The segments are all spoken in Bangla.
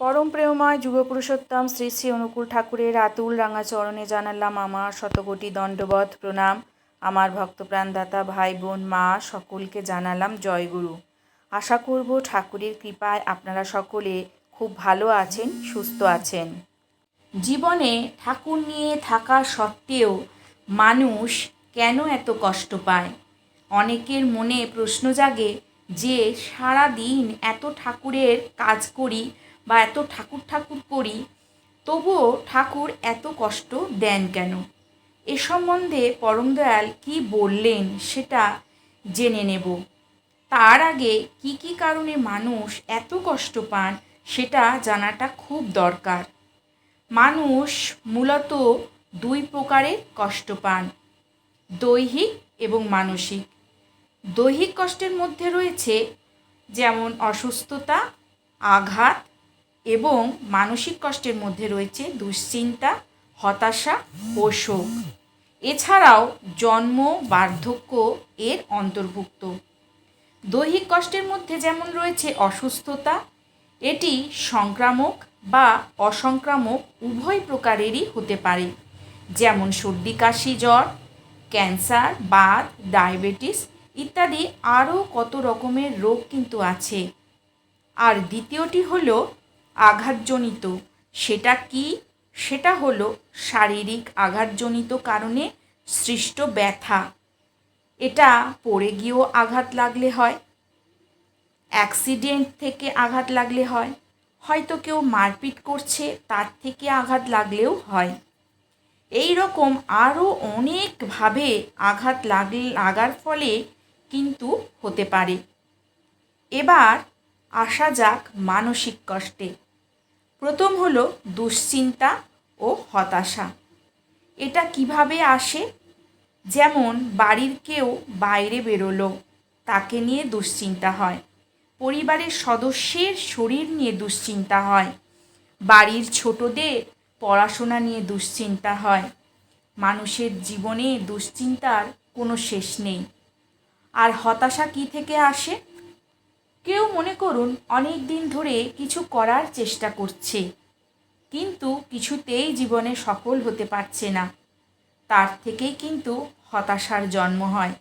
পরম প্রেমময় যুগপুরুষোত্তম শ্রী শ্রী অনুকূল ঠাকুরের আতুল রাঙা চরণে জানালাম আমার শতকোটি দণ্ডবধ প্রণাম। আমার ভক্তপ্রাণদাতা ভাই বোন, মা, সকলকে জানালাম জয়গুরু আশা করব ঠাকুরের কৃপায় আপনারা সকলে খুব ভালো আছেন, সুস্থ আছেন। জীবনে ঠাকুর নিয়ে থাকা সত্ত্বেও মানুষ কেন এত কষ্ট পায়? অনেকের মনে প্রশ্ন জাগে যে সারা দিন এত ঠাকুরের কাজ করি বা এত ঠাকুর ঠাকুর করি, তবুও ঠাকুর এত কষ্ট দেন কেন? এ সম্বন্ধে পরম দয়াল কী বললেন সেটা জেনে নেব। তার আগে কি কি কারণে মানুষ এত কষ্ট পান সেটা জানাটা খুব দরকার। মানুষ মূলত দুই প্রকারের কষ্ট পান, দৈহিক এবং মানসিক। দৈহিক কষ্টের মধ্যে রয়েছে যেমন অসুস্থতা, আঘাত এবং মানসিক কষ্টের মধ্যে রয়েছে দুশ্চিন্তা, হতাশা ও শোক। এছাড়াও জন্ম বার্ধক্য এর অন্তর্ভুক্ত। দৈহিক কষ্টের মধ্যে যেমন রয়েছে অসুস্থতা, এটি সংক্রামক বা অসংক্রামক উভয় প্রকারেরই হতে পারে। যেমন সর্দি, কাশি, জ্বর, ক্যান্সার, বাত, ডায়াবেটিস ইত্যাদি আরও কত রকমের রোগ কিন্তু আছে। আর দ্বিতীয়টি হলো আঘাতজনিত। সেটা কি? সেটা হলো শারীরিক আঘাতজনিত কারণে সৃষ্ট ব্যথা। এটা পড়ে গিয়েও আঘাত লাগলে হয়, অ্যাক্সিডেন্ট থেকে আঘাত লাগলে হয়, হয়তো কেউ মারপিট করছে, তার থেকে আঘাত লাগলেও হয়। এই রকম আরও অনেকভাবে আঘাত লাগলে লাগার ফলে কিন্তু হতে পারে। এবার আসা যাক মানসিক কষ্টে। প্রথম হলো দুশ্চিন্তা ও হতাশা। এটা কীভাবে আসে? যেমন, বাড়ির কেউ বাইরে বেরোলো, তাকে নিয়ে দুশ্চিন্তা হয়। পরিবারের সদস্যের শরীর নিয়ে দুশ্চিন্তা হয়। বাড়ির ছোটদের পড়াশোনা নিয়ে দুশ্চিন্তা হয়। মানুষের জীবনে দুশ্চিন্তার কোনো শেষ নেই। আর হতাশা কী থেকে আসে? কেউ মনে করুন অনেক দিন ধরে কিছু করার চেষ্টা করছে, কিন্তু কিছুতেই জীবনে সফল হতে পারছে না। তার থেকেই কিন্তু হতাশার জন্ম হয়।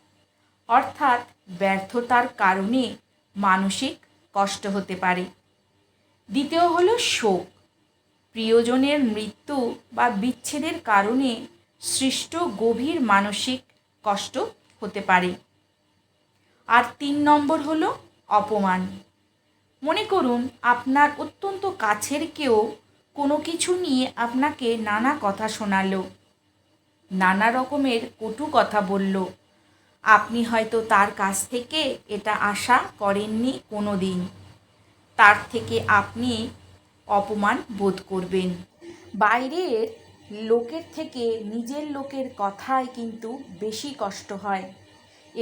অর্থাৎ ব্যর্থতার কারণে মানসিক কষ্ট হতে পারে। দ্বিতীয় হলো শোক। প্রিয়জনের মৃত্যু বা বিচ্ছেদের কারণে সৃষ্ট গভীর মানসিক কষ্ট হতে পারে। আর তিন নম্বর হলো অপমান। মনে করুন, আপনার অত্যন্ত কাছের কেউ কোনো কিছু নিয়ে আপনাকে নানা কথা শোনালো, নানা রকমের কটু কথা বলল। আপনি হয়তো তার কাছ থেকে এটা আশা করেননি কোনো দিন তার থেকে আপনি অপমান বোধ করবেন। বাইরের লোকের থেকে নিজের লোকের কথায় কিন্তু বেশি কষ্ট হয়।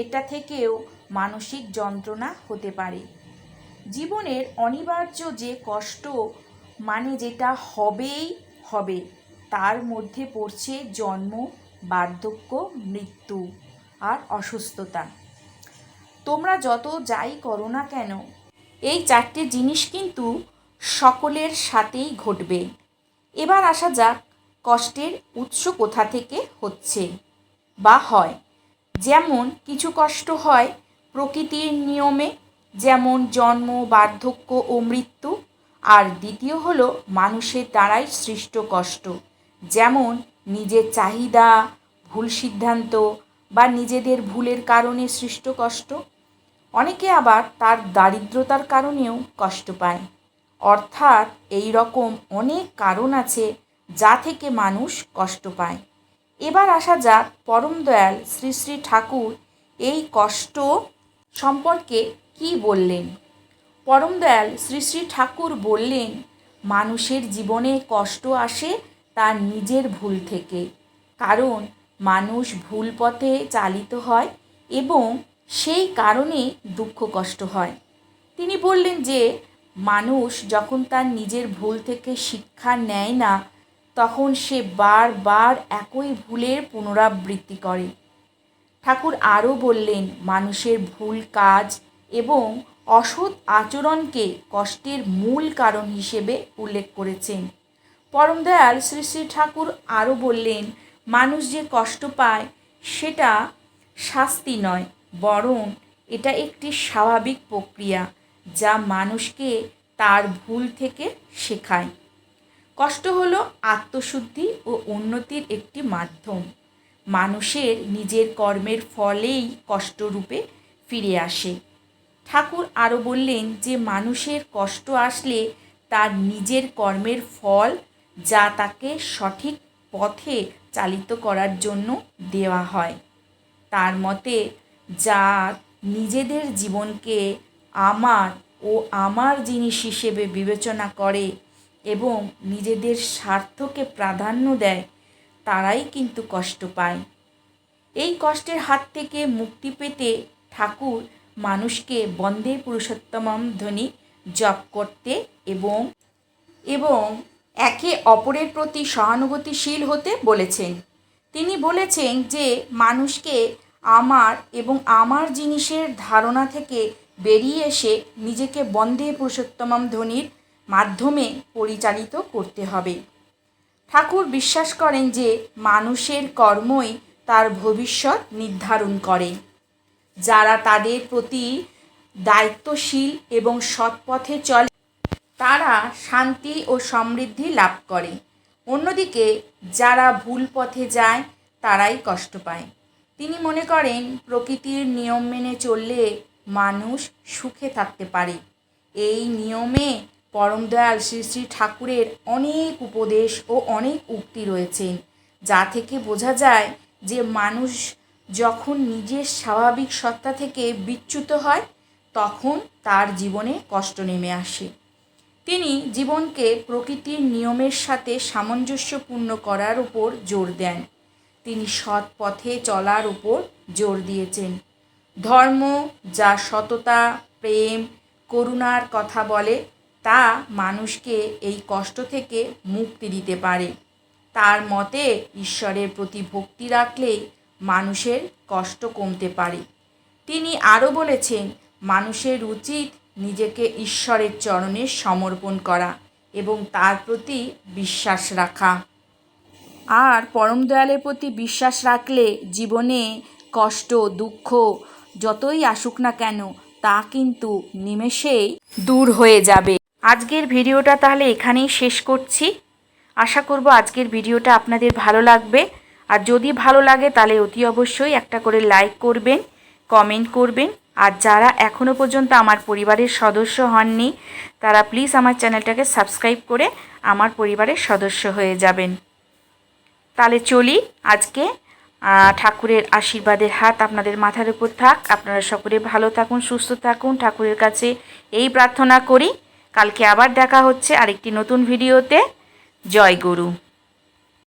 এটা থেকেও মানসিক যন্ত্রণা হতে পারে। জীবনের অনিবার্য যে কষ্ট মানে যেটা হবেই হবে, তার মধ্যে পড়ছে জন্ম, বার্ধক্য, মৃত্যু আর অসুস্থতা। তোমরা যত যাই করো না কেন, এই চারটে জিনিস কিন্তু সকলের সাথেই ঘটবে। এবার আসা যাক কষ্টের উৎস কোথা থেকে হচ্ছে বা হয়। যেমন কিছু কষ্ট হয় প্রকৃতির নিয়মে, যেমন জন্ম, বার্ধক্য ও মৃত্যু। আর দ্বিতীয় হলো মানুষের দ্বারাই সৃষ্ট কষ্ট। যেমন নিজের চাহিদা, ভুল সিদ্ধান্ত বা নিজেদের ভুলের কারণে সৃষ্ট কষ্ট। অনেকে আবার তার দারিদ্রতার কারণেও কষ্ট পায়। অর্থাৎ এই রকম অনেক কারণ আছে যা থেকে মানুষ কষ্ট পায়। এবার আসা যাক পরম দয়াল শ্রী শ্রী ঠাকুর এই কষ্ট সম্পর্কে কি বললেন। পরম দয়াল শ্রী শ্রী ঠাকুর বললেন, মানুষের জীবনে কষ্ট আসে তার নিজের ভুল থেকে, কারণ মানুষ ভুল পথে চালিত হয় এবং সেই কারণে দুঃখ কষ্ট হয়। তিনি বললেন যে, মানুষ যখন তার নিজের ভুল থেকে শিক্ষা নেয় না তখন সে বারবার একই ভুলের পুনরাবৃত্তি করে। ঠাকুর আরও বললেন, মানুষের ভুল কাজ এবং অসৎ আচরণকে কষ্টের মূল কারণ হিসেবে উল্লেখ করেছেন। পরম দয়াল শ্রী শ্রী ঠাকুর আরও বললেন, মানুষ যে কষ্ট পায়, সেটা শাস্তি নয়, বরং এটা একটি স্বাভাবিক প্রক্রিয়া যা মানুষকে তার ভুল থেকে শেখায়। কষ্ট হলো আত্মশুদ্ধি ও উন্নতির একটি মাধ্যম। মানুষের নিজের কর্মের ফলেই কষ্টরূপে ফিরে আসে। ঠাকুর আরও বললেন যে, মানুষের কষ্ট আসলে তার নিজের কর্মের ফল যা তাকে সঠিক পথে চালিত করার জন্য দেওয়া হয়। তার মতে, যা নিজেদের জীবনকে আমার ও আমার জিনিস হিসেবে বিবেচনা করে এবং নিজেদের স্বার্থকে প্রাধান্য দেয়, তারাই কিন্তু কষ্ট পায়। এই কষ্টের হাত থেকে মুক্তি পেতে ঠাকুর মানুষকে বন্দে পুরুষোত্তমম ধ্বনি জপ করতে এবং এবং একে অপরের প্রতি সহানুভূতিশীল হতে বলেছেন। তিনি বলেছেন যে, মানুষকে আমার এবং আমার জিনিসের ধারণা থেকে বেরিয়ে এসে নিজেকে বন্দে পুরুষোত্তমম ধ্বনির মাধ্যমে পরিচালিত করতে হবে। ঠাকুর বিশ্বাস করেন যে মানুষের কর্মই তার ভবিষ্যৎ নির্ধারণ করে। যারা তাদের প্রতি দায়িত্বশীল এবং সৎ পথে চলে, তারা শান্তি ও সমৃদ্ধি লাভ করে। অন্যদিকে, যারা ভুল পথে যায়, তারাই কষ্ট পায়। তিনি মনে করেন, প্রকৃতির নিয়ম মেনে চললে মানুষ সুখে থাকতে পারে। এই নিয়মে পরম দয়াল শ্রী শ্রী ঠাকুরের অনেক উপদেশ ও অনেক উক্তি রয়েছেন, যা থেকে বোঝা যায় যে মানুষ যখন নিজের স্বাভাবিক সত্তা থেকে বিচ্যুত হয়, তখন তার জীবনে কষ্ট নেমে আসে। তিনি জীবনকে প্রকৃতির নিয়মের সাথে সামঞ্জস্যপূর্ণ করার উপর জোর দেন। তিনি সৎ পথে চলার উপর জোর দিয়েছেন। ধর্ম, যা সততা, প্রেম, করুণার কথা বলে তা মানুষকে এই কষ্ট থেকে মুক্তি দিতে পারে। তার মতে, ঈশ্বরের প্রতি ভক্তি রাখলেই মানুষের কষ্ট কমতে পারে। তিনি আরও বলেছেন, মানুষের উচিত নিজেকে ঈশ্বরের চরণে সমর্পণ করা এবং তার প্রতি বিশ্বাস রাখা। আর পরম দয়ালের প্রতি বিশ্বাস রাখলে জীবনে কষ্ট, দুঃখ যতই আসুক না কেন, তা কিন্তু নিমেষেই দূর হয়ে যাবে। আজকের ভিডিওটা তাহলে এখানেই শেষ করছি। আশা করব আজকের ভিডিওটা আপনাদের ভালো লাগবে। আর যদি ভালো লাগে তাহলে অতি অবশ্যই একটা করে লাইক করবেন, কমেন্ট করবেন। আর যারা এখনও পর্যন্ত আমার পরিবারের সদস্য হননি, তারা প্লিজ আমার চ্যানেলটাকে সাবস্ক্রাইব করে আমার পরিবারের সদস্য হয়ে যাবেন। তাহলে চলি আজকে ঠাকুরের আশীর্বাদের হাত আপনাদের মাথার উপর থাক। আপনারা সকলে ভালো থাকুন, সুস্থ থাকুন। ঠাকুরের কাছে এই প্রার্থনা করি। কালকে আবার দেখা হচ্ছে আরেকটি নতুন ভিডিওতে। জয় গুরু।